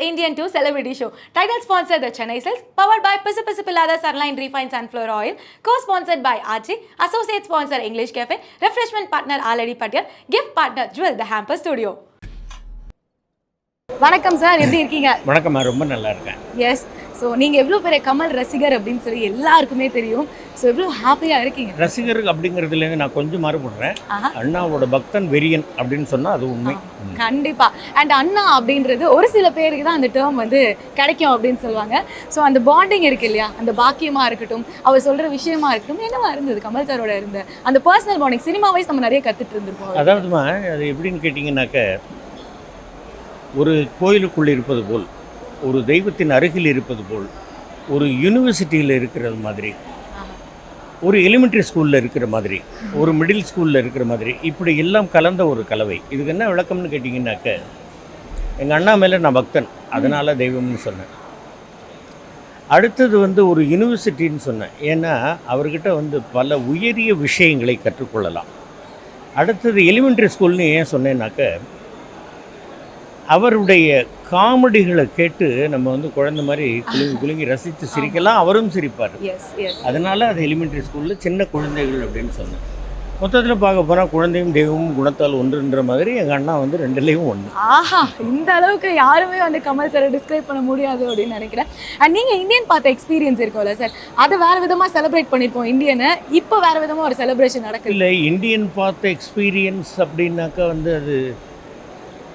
Indian 2 Celebrity Show. Title sponsor The Chennai Cells. Powered by Pisu Pisu Pilada Sarline Refined Sunflower Oil. Co-sponsored by Archie. Associate sponsor English Cafe. Refreshment partner Aladi Patel. Gift partner Jewel The Hamper Studio. வணக்கம் sir எப்படி இருக்கீங்க வணக்கம்மா ரொம்ப நல்லா இருக்கேன் yes so நீங்கள் எவ்வளோ பெரிய கமல் ரசிகர் அப்படின்னு சொல்லி எல்லாருக்குமே தெரியும். ஸோ எவ்வளோ ஹாப்பியாக இருக்கீங்க? ரசிகர் அப்படிங்கிறதுலேருந்து நான் கொஞ்சம் மாறுபடுறேன். அண்ணாவோட பக்தன் வெறியன் அப்படின்னு சொன்னால் அது உண்மை. ம். கண்டிப்பா. அண்ட் அண்ணா அப்படின்றது ஒரு சில பேருக்கு தான் அந்த டேர்ம் வந்து கிடைக்கும் அப்படின்னு சொல்லுவாங்க. ஸோ அந்த பாண்டிங் இருக்கு இல்லையா? அந்த பாக்கியமா இருக்கட்டும் அவர் சொல்ற விஷயமா இருக்கட்டும் என்னவா இருந்தது? கமல் சாரோட இருந்த அந்த பர்சனல் பாண்டிங் சினிமா வைஸ் நம்ம நிறைய கத்துட்டு இருந்திருப்போம். அதாவதுமா அது எப்படின்னு கேட்டிங்கனாக்க ஒரு கோயிலுக்குள் இருப்பது போல். ஒரு தெய்வத்தின் அருகில் இருப்பது போல் ஒரு யூனிவர்சிட்டியில் இருக்கிறது மாதிரி ஒரு எலிமெண்ட்ரி ஸ்கூலில் இருக்கிற மாதிரி ஒரு மிடில் ஸ்கூலில் இருக்கிற மாதிரி இப்படி எல்லாம் கலந்த ஒரு கலவை. இதுக்கு என்ன விளக்கம்னு கேட்டிங்கனாக்க எங்கள் அண்ணா மேலே நான் பக்தன். அதனால் தெய்வம்னு சொன்னேன். அடுத்தது வந்து ஒரு யூனிவர்சிட்டின்னு சொன்னேன். ஏன்னா அவர்கிட்ட வந்து பல உயரிய விஷயங்களை கற்றுக்கொள்ளலாம். அடுத்தது எலிமெண்ட்ரி ஸ்கூல்னு ஏன் சொன்னேன்னாக்க அவருடைய காமெடிகளை கேட்டு நம்ம வந்து குழந்தை மாதிரி குலுங்கி குலுங்கி ரசித்து சிரிக்கலாம் அவரும் சிரிப்பார். அதனால் அது எலிமெண்ட்ரி ஸ்கூலில் சின்ன குழந்தைகள் அப்படின்னு சொன்னேன். மொத்தத்தில் பார்க்க போனால் குழந்தையும் தெய்வமும் குணத்தால் ஒன்றுன்ற மாதிரி எங்கள் அண்ணா வந்து ரெண்டுலேயும் ஒன்று ஆஹா இந்த அளவுக்கு யாருமே வந்து கமல் சாரை டிஸ்கிரைப் பண்ண முடியாது அப்படின்னு நினைக்கிறேன். அண்ட் நீங்க இந்தியன் பார்த்த எக்ஸ்பீரியன்ஸ் இருக்கும்ல சார் அதை வேற விதமா செலிப்ரேட் பண்ணிருப்போம் இந்தியனை இப்போ வேற விதமா ஒரு செலிப்ரேஷன் நடக்குது. இல்லை இந்தியன் பார்த்த எக்ஸ்பீரியன்ஸ் அப்படின்னாக்கா வந்து அது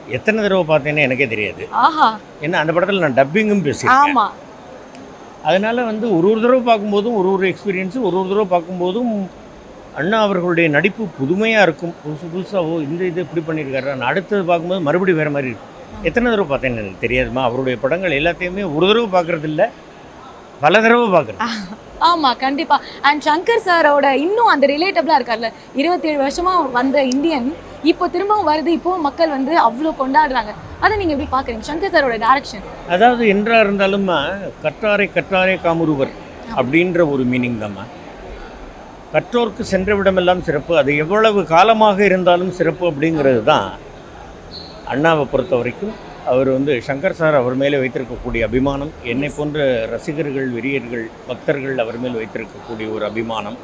எத்தனை தடவை பார்த்தேன்னு எனக்கே தெரியாது. ஆஹா. ஏன்னா அந்த படத்தில் நான் டப்பிங்கும் பேசியிருக்கேன். அதனால் வந்து ஒரு ஒரு தடவை பார்க்கும்போதும் ஒரு ஒரு எக்ஸ்பீரியன்ஸு ஒரு ஒரு தடவை பார்க்கும்போதும் அண்ணா அவர்களுடைய நடிப்பு புதுமையாக இருக்கும். புதுசு புதுசாக ஓ இந்த இது இப்படி பண்ணியிருக்காரு. நான் அடுத்தது பார்க்கும்போது மறுபடியும் வேறு மாதிரி இருக்கும். எத்தனை தடவை பார்த்தேன்னு எனக்கு தெரியாதுமா. அவருடைய படங்கள் எல்லாத்தையுமே ஒரு தடவை பார்க்குறது இல்லை பல தடவை பார்க்குறது ஆமா கண்டிப்பா. அண்ட் சங்கர் சாரோட இன்னும் அந்த ரிலேட்டபிளா இருக்கார்ல. இருபத்தி ஏழு வருஷமா வந்த இந்தியன் இப்போ திரும்பவும் வருது. இப்போ மக்கள் வந்து அவ்வளோ கொண்டாடுறாங்க. அதை நீங்க எப்படி பாக்குறீங்க சங்கர் சாரோட டைரக்ஷன் அதாவது என்றா இருந்தாலும் கற்றாரை கற்றாரே காமுருவர் அப்படின்ற ஒரு மீனிங் தாம்மா. கற்றோர்க்கு சென்ற விடமெல்லாம் சிறப்பு. அது எவ்வளவு காலமாக இருந்தாலும் சிறப்பு அப்படிங்கிறது தான் அண்ணாவை பொறுத்த வரைக்கும் அவர் வந்து சங்கர் சார் அவர் மேலே வைத்திருக்கக்கூடிய அபிமானம் என்னை போன்ற ரசிகர்கள் வெறியர்கள் பக்தர்கள் அவர் மேல் வைத்திருக்கக்கூடிய ஒரு அபிமானம்.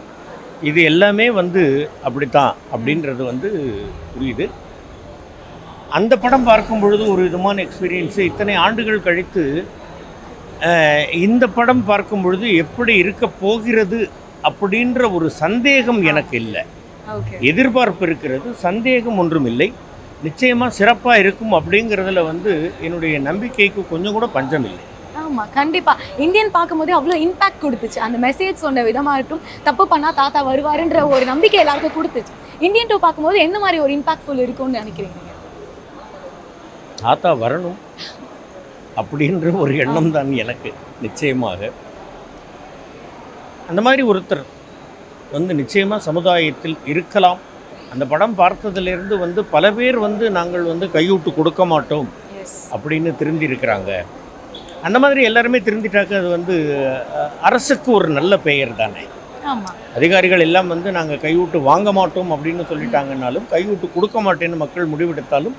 இது எல்லாமே வந்து அப்படித்தான் அப்படின்றது வந்து புரியுது. அந்த படம் பார்க்கும் பொழுது ஒரு விதமான எக்ஸ்பீரியன்ஸு இத்தனை ஆண்டுகள் கழித்து இந்த படம் பார்க்கும் பொழுது எப்படி இருக்க போகிறது அப்படின்ற ஒரு சந்தேகம் எனக்கு இல்லை. எதிர்பார்ப்பு இருக்கிறது சந்தேகம் ஒன்றும் இல்லை. நிச்சயமாக சிறப்பாக இருக்கும் அப்படிங்கிறதுல வந்து என்னுடைய நம்பிக்கைக்கு கொஞ்சம் கூட பஞ்சம் இல்லை. ஆமா கண்டிப்பா. இந்தியன் பார்க்கும்போதே அவ்வளோ இம்பாக்ட் கொடுத்துச்சு. அந்த மெசேஜ் சொன்ன விதமா இருக்கட்டும் தப்பு பண்ணா தாத்தா வருவாருன்ற ஒரு நம்பிக்கை எல்லாருக்கும் கொடுத்துச்சு. இந்தியன் டூ பார்க்கும்போது எந்த மாதிரி ஒரு இம்பாக்ட்ஃபுல் இருக்கும்னு நினைக்கிறீங்க? தாத்தா வரணும் அப்படின்ற ஒரு எண்ணம் தான் எனக்கு நிச்சயமாக. அந்த மாதிரி ஒருத்தர் வந்து நிச்சயமாக சமுதாயத்தில் இருக்கலாம். அந்த படம் பார்த்ததிலிருந்து வந்து பல பேர் வந்து நாங்கள் வந்து கையூட்டு கொடுக்க மாட்டோம் அப்படின்னு திருந்திருக்கிறாங்க. அந்த மாதிரி எல்லாருமே திருந்திட்டாக்க அது வந்து அரசுக்கு ஒரு நல்ல பெயர் தானே. அதிகாரிகள் எல்லாம் வந்து நாங்கள் கையூட்டு வாங்க மாட்டோம் அப்படின்னு சொல்லிட்டாங்கன்னாலும் கையூட்டு கொடுக்க மாட்டேன்னு மக்கள் முடிவெடுத்தாலும்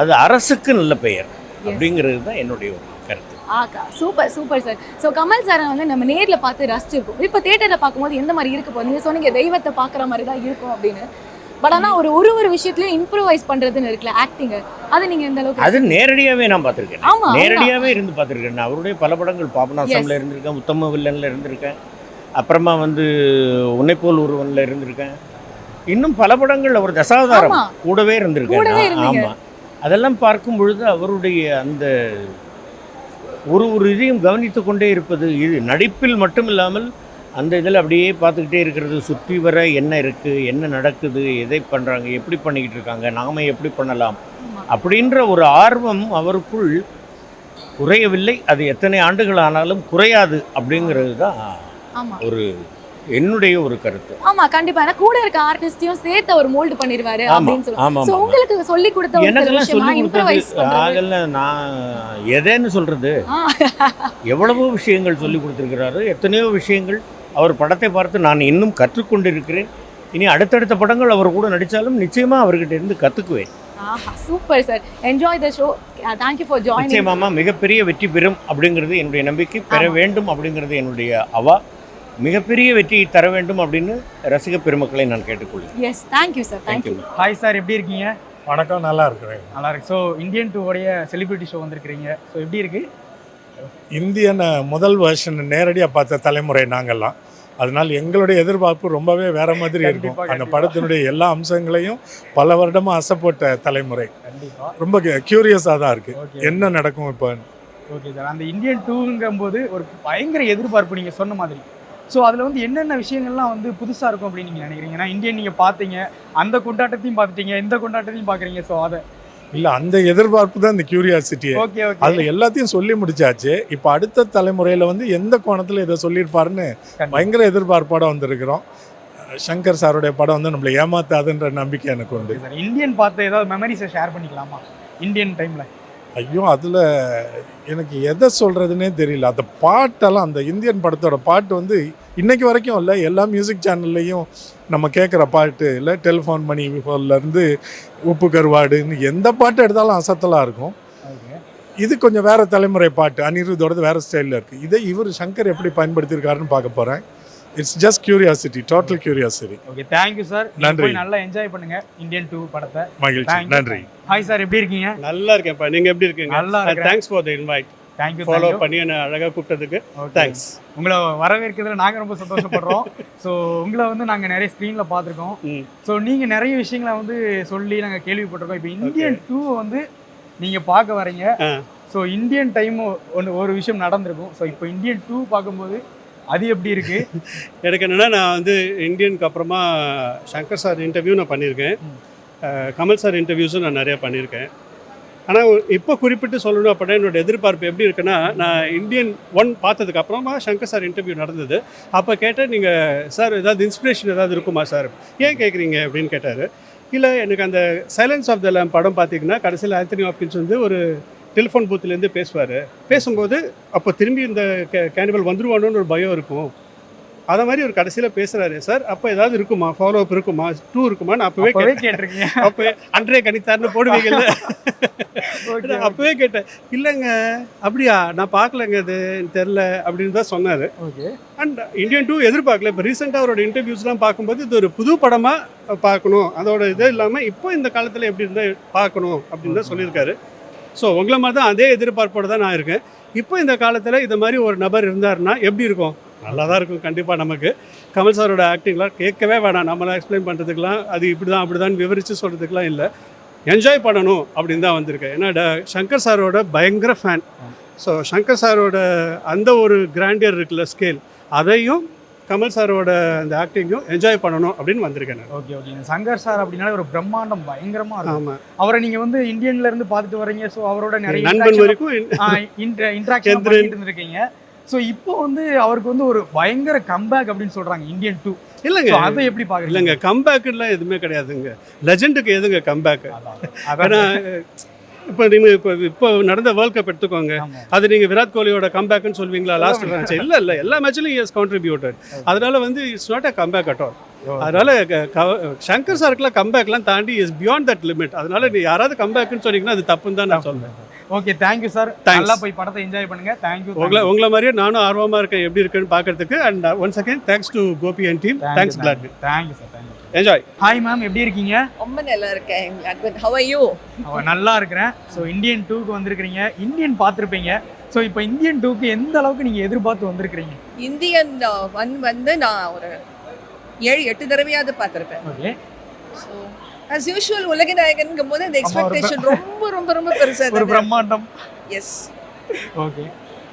அது அரசுக்கு நல்ல பெயர் அப்படிங்கிறது தான் என்னுடைய ஒரு கருத்து. ஆக்கா super super sir. So Kamal சாரை வந்து நம்ம நேர்ல பார்த்து ரசிச்சிருப்போம் இப்போ தேட்டரில் பார்க்கும்போது எந்த மாதிரி இருக்க போகுது? நீங்கள் சொன்னீங்க தெய்வத்தை பார்க்குற மாதிரி தான் இருக்கும் அப்படின்னு. பட் ஆனால் ஒரு ஒரு ஒரு விஷயத்துலையும் இம்ப்ரூவைஸ் பண்ணுறதுன்னு இருக்குல்ல ஆக்டிங்கு அது நீங்கள் எந்த அளவுக்கு அது நேரடியாகவே நான் பார்த்துருக்கேன். நேரடியாகவே இருந்து பார்த்துருக்கேன் நான் அவருடைய பல படங்கள் பாபநாசம்ல. இருந்திருக்கேன் உத்தம வில்லனில் இருந்திருக்கேன் அப்புறமா வந்து உன்னைப்போல் ஒருவனில் இருந்திருக்கேன் இன்னும் பல படங்கள் அவர் தசாவதாரம். கூடவே இருந்திருக்கேன். ஆமா அதெல்லாம் பார்க்கும் பொழுது அவருடைய அந்த ஒரு ஒரு இதையும் கவனித்து கொண்டே இருப்பது இது நடிப்பில் மட்டும் இல்லாமல் அந்த இதில் அப்படியே பார்த்துக்கிட்டே இருக்கிறது சுற்றி வர என்ன இருக்குது என்ன நடக்குது எதை பண்ணுறாங்க எப்படி பண்ணிக்கிட்டு இருக்காங்க நாம எப்படி பண்ணலாம். அப்படின்ற ஒரு ஆர்வம் அவருக்குள் குறையவில்லை. அது எத்தனை ஆண்டுகள் ஆனாலும் குறையாது அப்படிங்கிறது தான் ஒரு என்னுடைய ஒரு கருத்து. ஆமா கண்டிப்பா. ஏன்னா கூட இருக்க ஆர்டிஸ்டையும் சேர்த்து அவர் மோல்டு பண்ணிருவாரு ஆமா அப்படின்னு ஆமா. உங்களுக்கு சொல்லி கொடுத்த எனக்கெல்லாம் சொல்லி கொடுத்தது அதெல்லாம் நான் எதைன்னு சொல்றது? எவ்வளவோ விஷயங்கள் சொல்லி கொடுத்துருக்கிறாரு. எத்தனையோ விஷயங்கள் அவர் படத்தை பார்த்து நான் இன்னும் கற்றுக்கொண்டிருக்கிறேன். இனி அடுத்தடுத்த படங்கள் அவர் கூட நடித்தாலும் நிச்சயமாக அவர்கிட்ட இருந்து கற்றுக்குவேன் super sir. Enjoy the show thank you for joining நிச்சயமாமா மிகப்பெரிய வெற்றி பெறும் அப்படிங்கிறது என்னுடைய நம்பிக்கை. பெற. வேண்டும் அப்படிங்கிறது என்னுடைய அவா. மிகப்பெரிய வெற்றியை தர வேண்டும் அப்படின்னு ரசிக பெருமக்களை நான் கேட்டுக்கொள்கிறேன். Yes thank you sir thank you hi sir எப்படி இருக்கீங்க? வணக்கம் நல்லா இருக்கிறேன். நல்லா இருக்கு. ஸோ இந்தியன் டூவோடைய செலிபிரிட்டி ஷோ வந்திருக்கிறீங்க. ஸோ எப்படி இருக்கு? இந்தியன் முதல் வருஷன் நேரடியாக பார்த்த தலைமுறை நாங்கள்லாம். அதனால் எங்களுடைய எதிர்பார்ப்பு ரொம்பவே வேற மாதிரி இருக்கும். அந்த. படத்தினுடைய எல்லா அம்சங்களையும் பல வருடமாக அசைப்போட்ட தலைமுறை. ரொம்ப கியூரியஸாக தான் இருக்கு. ஓகே என்ன நடக்கும் இப்போ? ஓகே சார் அந்த இந்தியன் டூங்கும்போது ஒரு பயங்கர எதிர்பார்ப்பு நீங்கள் சொன்ன மாதிரி. ஸோ அதில் வந்து என்னென்ன விஷயங்கள்லாம் வந்து புதுசாக இருக்கும் அப்படின்னு நீங்கள் நினைக்கிறீங்க? ஏன்னா இந்தியன் நீங்கள் பார்த்தீங்க அந்த கொண்டாட்டத்தையும் பார்த்துட்டீங்க இந்த கொண்டாட்டத்தையும் பார்க்குறீங்க. ஸோ அதை இல்லை அந்த எதிர்பார்ப்பு தான் இந்த ஓகே அதில் எல்லாத்தையும் சொல்லி முடிச்சாச்சு. இப்போ அடுத்த தலைமுறையில் வந்து எந்த கோணத்தில் இதை சொல்லியிருப்பாருன்னு பயங்கர எதிர்பார்ப்போட வந்திருக்கிறோம். சங்கர் சாருடைய படம் வந்து நம்மளை ஏமாத்தாதுன்ற நம்பிக்கை எனக்கு உண்டு. இந்தியன் பார்த்த ஏதாவது மெமரிஸை ஷேர் பண்ணிக்கலாமா? இந்தியன் டைமில் ஐயோ அதில் எனக்கு எதை சொல்கிறதுனே தெரியல. அந்த பாட்டெல்லாம் அந்த இந்தியன் படத்தோட பாட்டு வந்து இன்னைக்கு வரைக்கும் இல்லை. எல்லா மியூசிக் சேனல்லையும் நம்ம கேட்குற பாட்டு இல்லை. டெலிஃபோன் மணி இருந்து உப்பு கருவாடுன்னு எந்த பாட்டு எடுத்தாலும் அசத்தலாக இருக்கும். இது கொஞ்சம் வேற தலைமுறை பாட்டு. அனிருத்தோடது வேற ஸ்டைலில் இருக்குது இதை இவர் சங்கர் எப்படி பயன்படுத்தியிருக்காருன்னு பார்க்க போகிறேன் it's just curiosity total curiosity okay thank you sir நன்றி. நல்லா என்ஜாய் பண்ணுங்க இந்தியன் டூ படத்தை. மகிழ்ச்சி. நன்றி. ஹாய் சார் எப்படி இருக்கீங்க? நல்லா இருக்கேன்ப்பா. நீங்க எப்படி இருக்கீங்க? நல்லா thanks for the invite thank you follow பண்ணி என்ன அழகா கூப்பிட்டதுக்கு. தேங்க்ஸ் உங்களை வரவேற்கிறதுல நாங்கள் ரொம்ப சந்தோஷப்படுறோம். ஸோ உங்களை வந்து நாங்கள் நிறைய ஸ்க்ரீனில் பார்த்துருக்கோம். ம். ஸோ நீங்கள் நிறைய விஷயங்களை வந்து சொல்லி நாங்கள் கேள்விப்பட்டிருக்கோம். இப்போ இந்தியன் டூ வந்து நீங்கள் பார்க்க வரீங்க. ஸோ இந்தியன் டைம் ஒன்று ஒரு விஷயம் நடந்திருக்கும். ஸோ இப்போ இந்தியன் டூ பார்க்கும்போது அது எப்படி இருக்கு? எனக்கு என்னன்னா நான் வந்து இந்தியனுக்கு அப்புறமா சங்கர் சார் இன்டர்வியூ நான் பண்ணியிருக்கேன். கமல் சார் இன்டர்வியூஸும் நான் நிறைய பண்ணியிருக்கேன். ஆனால் இப்போ குறிப்பிட்டு சொல்லணும் அப்படின்னா என்னோட எதிர்பார்ப்பு எப்படி இருக்குன்னா நான் இந்தியன் ஒன் பார்த்ததுக்கு அப்புறமா சங்கர் சார் இன்டர்வியூ நடந்தது. அப்போ கேட்டேன் நீங்கள் சார் ஏதாவது இன்ஸ்பிரேஷன் ஏதாவது இருக்குமா சார்? ஏன் கேட்குறீங்க? அப்படின்னு கேட்டார். இல்லை எனக்கு அந்த சைலன்ஸ் ஆஃப் த லேம் படம் பார்த்தீங்கன்னா கடைசியில் ஆந்தனி ஹாப்கின்ஸ் வந்து ஒரு டெலிஃபோன் பூத்துலேருந்து பேசுவார். பேசும்போது அப்போ திரும்பி இந்த கேனிபல் வந்துருவானோன்னு ஒரு பயம் இருக்கும். அதை மாதிரி ஒரு கடைசியில் பேசுகிறாரு சார் அப்போ ஏதாவது இருக்குமா? ஃபாலோ அப் இருக்குமா? டூ இருக்குமா நான் அப்போவே கேட்டிருக்கீங்க. அப்போ அன்றே கணித்தார்னு போடுவீங்கல்ல. அப்போவே கேட்டேன். இல்லைங்க. அப்படியா? நான் பார்க்கலங்க அது தெரில. அப்படின்னு தான் சொன்னார். ஓகே. அண்ட் இந்தியன் டூ எதிர்பார்க்கல. இப்போ ரீசெண்டாக அவரோட இன்டர்வியூஸ்லாம் பார்க்கும்போது இது ஒரு புது படமாக பார்க்கணும். அதோட இது இல்லாமல் இப்போ இந்த காலத்தில் எப்படி இருந்தால் பார்க்கணும் அப்படின்னு தான் சொல்லியிருக்காரு. ஸோ உங்களை மாதிரி தான் அதே எதிர்பார்ப்போடு தான் நான் இருக்கேன். இப்போ இந்த காலத்தில் இது மாதிரி ஒரு நபர் இருந்தார்னா எப்படி இருக்கும்? நல்லா தான் இருக்கும் கண்டிப்பாக நமக்கு. கமல் சாரோட ஆக்டிங்லாம் கேட்கவே வேணாம். நம்மளாம் எக்ஸ்பிளைன் பண்ணுறதுக்கெலாம் அது இப்படி தான் அப்படி தான் விவரித்து சொல்கிறதுக்குலாம் இல்லை. என்ஜாய் பண்ணணும் அப்படின்னு தான் வந்திருக்கேன். ஏன்னா ட- சங்கர் சாரோட பயங்கர ஃபேன் ஸோ சங்கர் சாரோட அந்த ஒரு கிராண்டியர் இருக்குல்ல ஸ்கேல் அதையும் கமல் சாரோட அந்த ஆக்டிங்கும் என்ஜாய் பண்ணணும் அப்படின்னு வந்திருக்கேன் ஓகே ஓகே. சங்கர் சார் அப்படின்னாலே ஒரு பிரம்மாண்டம் பயங்கரமா இருக்கும். அவரை நீங்க வந்து இந்தியன்ல இருந்து பார்த்துட்டு வரீங்க. ஸோ அவரோட நிறைய நண்பன் வரைக்கும் இன்ட்ராக்ஷன் இருந்திருக்கீங்க. ஸோ இப்போ வந்து அவருக்கு வந்து ஒரு பயங்கர கம்பேக் அப்படின்னு சொல்றாங்க இந்தியன் டூ இல்லைங்க. அதை எப்படி பாக்குறீங்க இல்லைங்க கம்பேக்குலாம் எதுவுமே கிடையாதுங்க. லெஜெண்டுக்கு எதுங்க கம்பேக் அதான். இப்போ நீங்கள் இப்போ இப்போ நடந்த வேர்ல்ட் கப் எடுத்துக்கோங்க. அது நீங்கள் விராட் கோலியோட கம்பேக்னு சொல்வீங்களா லாஸ்ட் மேட்ச் இல்லை இல்லை எல்லா மேட்ச்லையும் இஸ் கான்ட்ரிபியூட்டட் அதனால வந்து it's not a comeback at all அதனால சங்கர் சாருக்குலாம் கம்பேக்லாம் தாண்டி இஸ் பியாண்ட் தட் லிமிட் அதனால நீ யாராவது கம்பேக்னு சொன்னீங்கன்னா அது தப்புன்னு தான் நான் சொல்றேன். Okay thank you sir. நல்லா போய் படத்தை என்ஜாய் பண்ணுங்க. தேங்க்யூ உங்களை உங்களை மாதிரியே நானும் ஆர்வமா இருக்கேன் எப்படி இருக்குன்னு பார்க்கறதுக்கு. And once again thanks to Gopi and team thanks plot thank you sir thank you enjoy hi ma'am எப்படி இருக்கீங்க? ரொம்ப நல்லா இருக்கேன் ஹவ் ஆர் யூ நல்லா இருக்கிறேன். ஸோ இந்தியன் டூக்கு வந்திருக்கிறீங்க. இந்தியன் பார்த்துருப்பீங்க. ஸோ இப்போ இந்தியன் டூக்கு எந்த அளவுக்கு நீங்க எதிர்பார்த்து வந்திருக்கிறீங்க? இந்தியன் ஒன் வந்து நான் ஒரு ஏழு எட்டு தடவையாவது பார்த்துருப்பேன். ஓகே ஸோ ஆஸ் யூஷுவல் உலக நாயகன்ங்கும் போது அந்த எக்ஸ்பெக்டேஷன் ரொம்ப ரொம்ப ரொம்ப பெருசாக ஒரு பிரம்மாண்டம். எஸ் ஓகே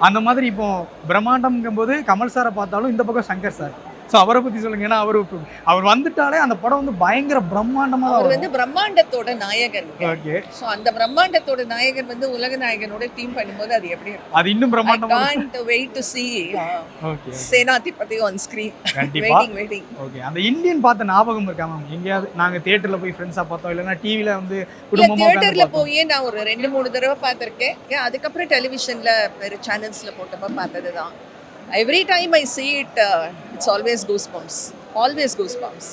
அந்த மாதிரி இப்போ பிரம்மாண்டம்ங்கும் போது கமல் சாரை பார்த்தாலும் இந்த பக்கம் சங்கர் சார். ஸோ அவரை பத்தி சொல்லுங்க. ஏன்னா அவர் அவர் வந்துட்டாலே அந்த படம் வந்து பயங்கர பிரம்மாண்டமா அவர் வந்து பிரம்மாண்டத்தோட நாயகன். ஓகே. ஸோ அந்த பிரம்மாண்டத்தோட நாயகன் வந்து உலக நாயகனோட டீம் பண்ணும்போது அது எப்படி அது இன்னும் ஐ பிரம்மாண்டமா can't wait to see okay. Senathipathi on screen waiting waiting okay. அந்த இந்தியன் பார்த்த ஞாபகம் இருக்கா மேம் எங்கேயாவது நாங்க தியேட்டர்ல போய் ஃப்ரெண்ட்ஸா பார்த்தோம் இல்லைன்னா டிவில வந்து இல்ல குடும்பமா தியேட்டர்ல. போய் நான் ஒரு ரெண்டு மூணு தடவை பார்த்திருக்கேன். அதுக்கப்புறம் டெலிவிஷன்ல சேனல்ஸ்ல போட்டப்ப பார்த்தது தான் every time I see it it's always goose bumps always goose bumps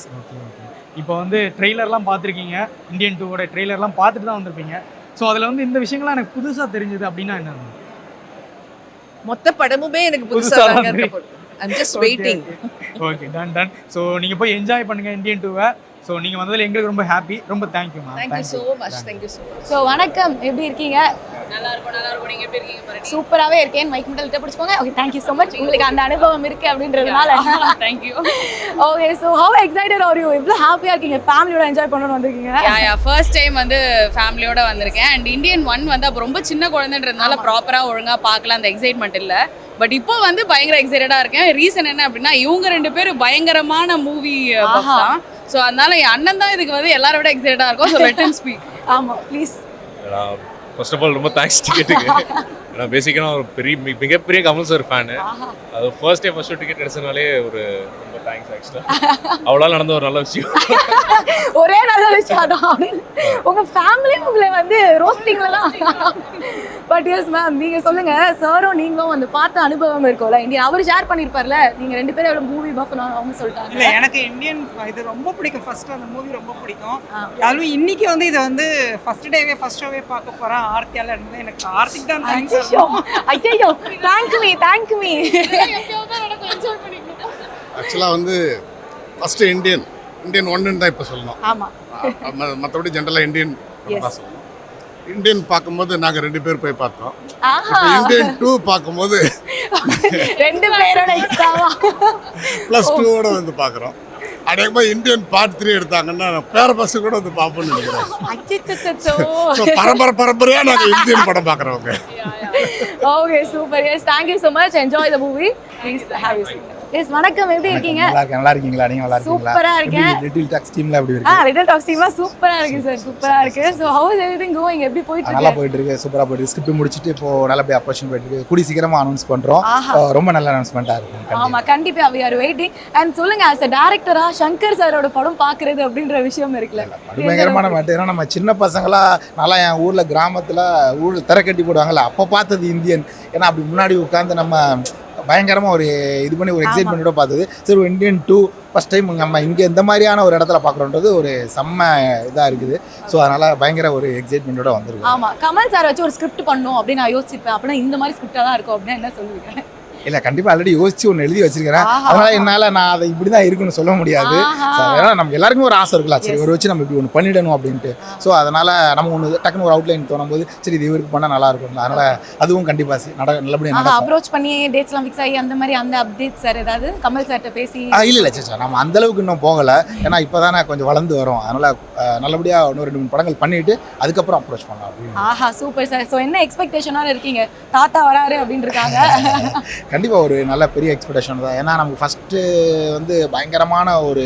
இப்போ வந்து ட்ரெய்லர்லாம் பார்த்துருக்கீங்க. இந்தியன் டூவோட ட்ரெய்லர்லாம் பார்த்துட்டு தான் வந்திருப்பீங்க. ஸோ அதில் வந்து இந்த விஷயங்கள்லாம் எனக்கு புதுசாக தெரிஞ்சது அப்படின்னா என்ன? மொத்த படமுமே எனக்கு புதுசா புதுசா தாங்க தான் இருக்க I'm just waiting okay done done so நீங்கள் போய் என்ஜாய் பண்ணுங்கள் இந்தியன் டூவை ஸோ நீங்கள் வந்ததில் எங்களுக்கு ரொம்ப ஹாப்பி ரொம்ப thank you ma'am thank you so much thank you so much so வணக்கம். எப்படி இருக்கீங்க? நல்லா இருக்கும் நல்லா இருக்கும் நீங்க எப்படி இருக்கீங்க சூப்பராகவே இருக்கேன். மைக் மட்டும் கிட்ட பிடிச்சிக்கோங்க. ஓகே தேங்க்யூ ஸோ மச் உங்களுக்கு அந்த அனுபவம் இருக்கு அப்படின்றதுனால. Thank you okay so how excited are you எவ்வளோ ஹாப்பியாக இருக்கீங்க. ஃபேமிலியோட என்ஜாய் பண்ணணும்னு வந்திருக்கீங்க. ஃபர்ஸ்ட் டைம் வந்து ஃபேமிலியோட வந்திருக்கேன். அண்ட் இந்தியன் ஒன் வந்து அப்போ ரொம்ப சின்ன குழந்தைன்றதுனால ப்ராப்பராக ஒழுங்காக பார்க்கலாம் அந்த எக்ஸைட்மெண்ட் இல்லை. பட் இப்போ வந்து பயங்கர எக்ஸைட்டடாக இருக்கேன். ரீசன் என்ன அப்படின்னா இவங்க ரெண்டு பேரும் பயங்கரமான மூவி. தான். ஸோ அதனால என் அண்ணன் தான் இதுக்கு வந்து எல்லாரை விட எக்ஸைட்டடாக இருக்கும். ஸோ லெட் ஹிம் ஸ்பீக் ஆமாம் ப்ளீஸ் ஃபர்ஸ்ட் ஆஃப் ஆல் ரொம்ப தேங்க்ஸ் டிக்கெட்டுக்கு நான் பேசிக்காக ஒரு பெரிய மிகப்பெரிய கமல் சார் ஃபேனு அது ஃபர்ஸ்ட் டைம் ஃபர்ஸ்ட் டிக்கெட் கிடைச்சனாலே ஒரு ரொம்ப தேங்க்ஸ் ஆக்சுவலாக அவ்வளோ நடந்த ஒரு நல்ல விஷயம். ஒரே நல்ல விஷயம் தான் உங்க ஃபேமிலி உங்களை வந்து ரோஸ்டிங்ல தான். பட் எஸ் மேம் நீங்க சொல்லுங்க. சாரும் நீங்களும் வந்து பார்த்த அனுபவம் இருக்கும்ல? இந்தியா அவர் ஷேர் பண்ணிருப்பார்ல? நீங்க ரெண்டு பேரும் எவ்வளவு மூவி பஃப்னு அவங்க இல்ல சொல்லிட்டாங்க எனக்கு இந்தியன் இது ரொம்ப பிடிக்கும். ஃபர்ஸ்ட் அந்த மூவி ரொம்ப பிடிக்கும். அதுவும் இன்னைக்கு வந்து இதை வந்து ஃபர்ஸ்ட் டேவே ஃபர்ஸ்ட் ஷோவே பார்க்க போறேன். ஆர்த்தியால இருந்து எனக்கு ஆர்த்திக் தான் தேங்க்ஸ் ஐயோ ஐயோ தேங்க் மீ தேங்க் மீ ஆக்சுவலாக வந்து ஃபஸ்ட்டு இந்தியன் இந்தியன் ஒன்னு தான் இப்போ சொல்லணும். ஆமா. ம- மற்றபடி ஜென்ரலாக இந்தியன் சொல்லணும். இந்தியன் பார்க்கும்போது நாங்கள் ரெண்டு பேர் போய் பார்த்தோம். இந்தியன் டூ பார்க்கும்போது ரெண்டு பேரோட ப்ளஸ் டூவோட வந்து பார்க்குறோம். அநேகமாக இந்தியன் பார்ட் த்ரீ எடுத்தாங்கன்னா பேர பஸ் கூட வந்து பார்ப்போம்னு நினைக்கிறேன். ஸோ பரம்பரை பரம்பரையாக நாங்கள் இந்தியன் படம் பார்க்குறவங்க. Okay super yes thank you so much. Enjoy the movie please have you yes வணக்கம். எப்படி இருக்கீங்க? நல்லா இருக்கேன். நல்லா இருக்கீங்களா? நீங்க நல்லா இருக்கீங்களா? சூப்பரா இருக்கேன். லிட்டில் டாக்ஸ் டீம்ல எப்படி ஆ இருக்கு ரிட்டல் டாக்ஸ் டீம்லாம் சூப்பரா இருக்கு சார் சூப்பரா இருக்கு. So how is everything going எப்படி போயிட்டு நல்லா இருக்கு? போயிட்டு இருக்கு. சூப்பரா போயிட்டு இருக்கு. ஸ்கிரிப்ட் முடிச்சிட்டு இப்போ நல்லபடியா அப்ரோஷன் போயிட்டு இருக்கு. கூடி சீக்கிரமா அனௌன்ஸ் பண்றோம். ரொம்ப நல்ல அனௌன்ஸ்மெண்ட்டா இருக்கும். ஆமா கண்டிப்பா. வி ஆர் வெயிட்டிங் அண்ட் சொல்லுங்க ஆஸ் அ டேரக்டரா சங்கர் சாரோட படம் பாக்குறது அப்படின்ற விஷயம் இருக்குல்ல. பயங்கரமான மேட்டு ஏன்னா நம்ம சின்ன பசங்களா நல்லா என் ஊர்ல கிராமத்துல ஊர் திரை கட்டி போடுவாங்கல்ல அப்போ பார்த்தது இந்தியன். ஏன்னா அப்படி முன்னாடி உட்காந்து நம்ம பயங்கரமா ஒரு இது பண்ணி ஒரு எக்ஸைட்மெண்ட்டோட பார்த்தது. சரி ஒரு இந்தியன் டூ ஃபர்ஸ்ட் டைம் நம்ம இங்கே இந்த மாதிரியான ஒரு இடத்துல பார்க்குறோன்றது ஒரு செம்ம இதாக இருக்குது. ஸோ அதனால பயங்கர ஒரு எக்ஸைட்மெண்ட்டோட வந்திருக்கு. ஆமா. கமல் சார் வச்சு ஒரு ஸ்கிரிப்ட் பண்ணும் அப்படின்னு நான் யோசிச்சிருப்பேன் அப்படின்னா இந்த மாதிரி ஸ்கிரிப்டா தான் இருக்கும் அப்படின்னு என்ன சொல்லுவீங்க? இல்லை கண்டிப்பாக ஆல்ரெடி யோசிச்சு ஒன்று எழுதி வச்சிருக்கிறேன். அதனால என்னால் நான் அதை இப்படி தான் இருக்குன்னு சொல்ல முடியாது. ஏன்னா நமக்கு எல்லாருக்குமே ஒரு ஆசை இருக்குல்ல. சரி. ஒரு வச்சு நம்ம இப்படி ஒன்று பண்ணிடணும் அப்படின்ட்டு. ஸோ அதனால நம்ம ஒன்று டக்குன்னு ஒரு அவுட்லைன் தோணும் போது சரி இது இவருக்கு பண்ணால் நல்லா இருக்கும்ல. அதனால அதுவும் கண்டிப்பாக நட நல்லபடியாக நடக்கும். அப்ரோச் பண்ணி டேட்ஸ்லாம் ஃபிக்ஸ் ஆகி அந்த மாதிரி அந்த அப்டேட் சார் ஏதாவது கமல் சார்கிட்ட பேசி இல்லை இல்லை சேச்சா நம்ம அந்த அளவுக்கு இன்னும் போகலை. ஏன்னா இப்போ தானே கொஞ்சம் வளர்ந்து வரோம். அதனால அஹ், நல்லபடியாக இன்னும் ரெண்டு மூணு படங்கள் பண்ணிட்டு அதுக்கப்புறம் அப்ரோச் பண்ணலாம் ஆஹா சூப்பர் சார் ஸோ என்ன எக்ஸ்பெக்டேஷனோட இருக்கீங்க? தாத்தா வராரு அப்படின்னு இருக்காங்க. கண்டிப்பாக ஒரு நல்ல பெரிய எக்ஸ்பெக்டேஷன் தான். ஏன்னா நமக்கு ஃபஸ்ட்டு வந்து பயங்கரமான ஒரு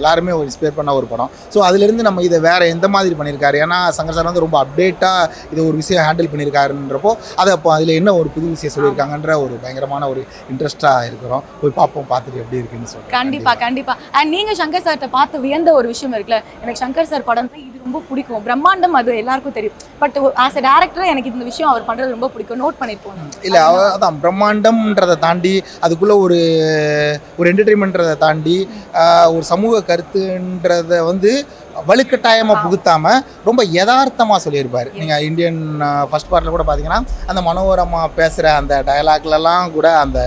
எல்லாருமே ஒரு இன்ஸ்பயர் பண்ண ஒரு படம். ஸோ அதுலேருந்து நம்ம இதை வேறு எந்த மாதிரி பண்ணியிருக்காரு ஏன்னா சங்கர் சார் வந்து ரொம்ப அப்டேட்டாக இதை ஒரு விஷயம் ஹேண்டில் பண்ணியிருக்காருன்றப்போ அதை அப்போ அதில் என்ன ஒரு புது விஷயம் சொல்லியிருக்காங்கன்ற ஒரு பயங்கரமான ஒரு இன்ட்ரெஸ்ட்டாக இருக்கிறோம். போய் பார்ப்போம் பார்த்துட்டு எப்படி இருக்குன்னு சொல்கிறேன் கண்டிப்பா கண்டிப்பா. அண்ட் நீங்க சங்கர் சார்கிட்ட பார்த்து வியந்த ஒரு விஷயம் இருக்குல்ல? எனக்கு சங்கர் சார் படம் தான் இது ரொம்ப பிடிக்கும். பிரம்மாண்டம் அது எல்லாருக்கும் தெரியும். பட் ஆஸ் அ டேரக்டர் எனக்கு இந்த விஷயம் அவர் பண்றது ரொம்ப பிடிக்கும். நோட் பண்ணிருப்போம். இல்லை அதான் பிரம்மாண்டம்ன்றதை தாண்டி அதுக்குள்ளே ஒரு ஒரு என்டர்டெயின்மெண்ட்றதை தாண்டி ஒரு சமூக கருத்துன்றதை வந்து வலுக்கட்டாயமாக புகுத்தாமல் ரொம்ப யதார்த்தமாக சொல்லியிருப்பார். நீங்கள் இந்தியன் ஃபர்ஸ்ட் பார்ட்டில் கூட பார்த்தீங்கன்னா அந்த மனோரமா பேசுகிற அந்த டயலாக்லலாம் கூட அந்த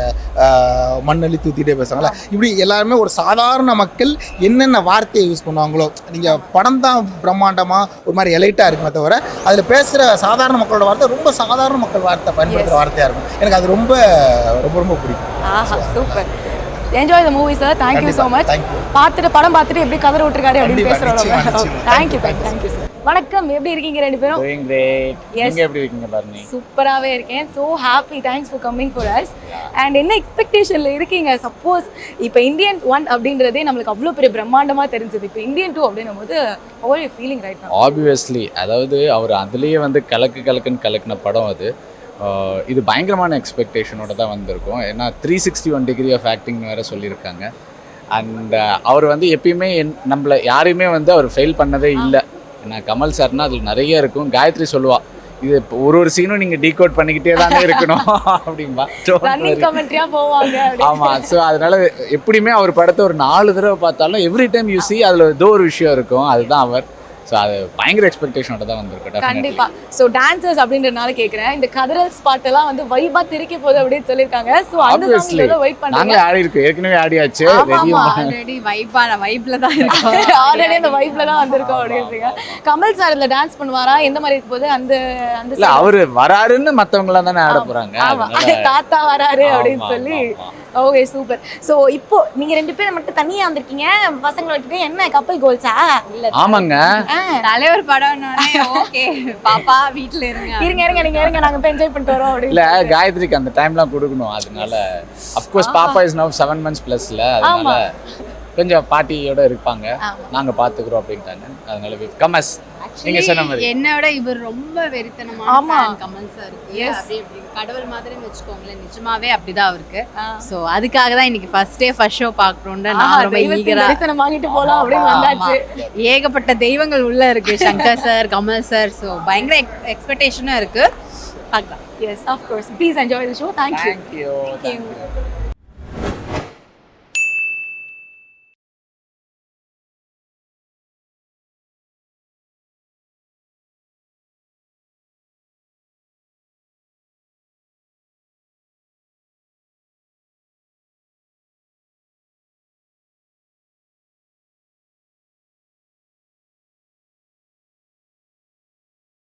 மண்ணள்ளி தூத்திட்டே பேசுவாங்கல்ல. இப்படி எல்லாருமே ஒரு சாதாரண மக்கள் என்னென்ன வார்த்தையை யூஸ் பண்ணுவாங்களோ நீங்கள் படம் தான் பிரம்மாண்டமாக ஒரு மாதிரி எலைட்டாக இருக்குமே தவிர அதில் பேசுகிற சாதாரண மக்களோட வார்த்தை ரொம்ப சாதாரண மக்கள் வார்த்தை பயன்படுத்துகிற வார்த்தையாக இருக்கும். எனக்கு அது ரொம்ப ரொம்ப ரொம்ப பிடிக்கும். ஆஹா super enjoy the movie sir thank you so much பார்த்துட்டு படம் பார்த்துட்டு எப்படி கதற விட்டுருக்காரு அப்படின்னு பேசுகிறோம். Thank you Thank you, thank you sir வணக்கம். எப்படி இருக்கீங்க ரெண்டு பேரும்? எப்படி இருக்கீங்க பாருங்க? சூப்பராகவே இருக்கேன். So happy thanks for coming for us and என்ன எக்ஸ்பெக்டேஷனில் இருக்கீங்க? சப்போஸ் இப்போ இந்தியன் ஒன் அப்படின்றதே நம்மளுக்கு அவ்வளோ பெரிய பிரம்மாண்டமாக தெரிஞ்சது. இப்போ இந்தியன் டூ அப்படின்னும் போது ஃபீலிங் ரைட் ஆப்வியஸ்லி அதாவது அவர் அதுலேயே வந்து கலக்கு கலக்குன்னு கலக்குன படம் அது. இது பயங்கரமான எக்ஸ்பெக்டேஷனோட தான் வந்திருக்கும். ஏன்னா three sixty one degree of acting வேறு சொல்லியிருக்காங்க. அண்ட் அவர் வந்து எப்பயுமே என் நம்மளை யாரையுமே வந்து அவர் ஃபெயில் பண்ணதே இல்லை. ஏன்னா கமல் சார்னா அதில் நிறைய இருக்கும். காயத்ரி சொல்லுவா இது இப்போ ஒரு ஒரு சீனும் நீங்கள் டீகோட் பண்ணிக்கிட்டே தானே இருக்கணும். அப்படிம்பா. Don't running worry. கமெண்ட்ரியா போவாங்க அப்படின்னு. ஆமா. ஸோ அதனால எப்படியுமே அவர் படத்தை ஒரு நாலு தடவை பார்த்தாலும் எவ்ரி டைம் யூ see அதுல ஏதோ ஒரு விஷயம் இருக்கும். அதுதான் அவர். ஸோ அது பயங்கர எக்ஸ்பெக்டேஷனோட தான் வந்திருக்கு definitely. கண்டிப்பா. சோ டான்சர்ஸ் அப்படின்றனால கேக்குறேன். இந்த கதறல் ஸ்பாட் எல்லாம் வந்து வைபா திருக்கி போகுது அப்படின்னு சொல்லிருக்காங்க சோ அந்த Obviously. சாங்ல வெயிட் நாங்களே பண்றாங்க ஆடி இருக்கோம். ஏற்கனவே ஆமா. ஆல்ரெடி வைப்பான வைப்ல தான் இருக்கும் ஆல்ரெடி அந்த வைப்ல தான் வந்திருக்கோம் அப்படின்றீங்க. கமல் சார் இதுல டான்ஸ் பண்ணுவாரா? எந்த மாதிரி இருக்க போது அந்த அந்த இல்ல அவரு வராருன்னு மத்தவங்களாம் தானே ஆட அதனால தாத்தா வராரு அப்படின்னு சொல்லி. ஓகே சூப்பர் சோ இப்போ நீங்க ரெண்டு பேரும் மட்டும் தனியா வந்திருக்கீங்க. பசங்களை விட்டுட்டு என்ன கப்பல் கோல்ஸா ஆமாங்க. தலைவர் ஓகே பாப்பா வீட்ல இருங்க இருங்க இருங்க நீங்க இருங்க நாங்க போய் என்ஜாய் பண்ணிட்டு வரோம் இல்ல அப்படின்னு காயத்ரிக்கு அந்த டைம்லாம் கொடுக்கணும் அதனால அஃப்கோர்ஸ் ஆமா. பாப்பா இஸ் நவ் செவன் மந்த்ஸ் பிளஸ்ல அதனால. கொஞ்சம் பாட்டியோட இருப்பாங்க. நாங்க பாத்துக்கிறோம் அப்படின்ட்டாங்க அதனால கமஸ் நீங்க சொன்ன மாதிரி. என்னை விட இவர் ரொம்ப வெறித்தனமான கமல். அப்படி இப்படி கடவுள் மாதிரி வச்சுக்கோங்களேன். நிஜமாவே அப்படிதான் அவருக்கு. சோ அதுக்காக தான் இன்னைக்கு ஃபர்ஸ்ட் டே ஃபர்ஸ்ட் ஷோ பார்க்கணும்னு ஆஹா, நான் ரொம்ப ஈகரா தரிசனம் வாங்கிட்டு போலாம் அப்படின்னு வந்தாச்சு. ஏகப்பட்ட தெய்வங்கள் உள்ள இருக்கு. Shankar sir Kamal sir so பயங்கர எக்ஸ்பெக்டேஷனும் இருக்கு. பார்க்கலாம். Yes of course please enjoy the show thank you thank you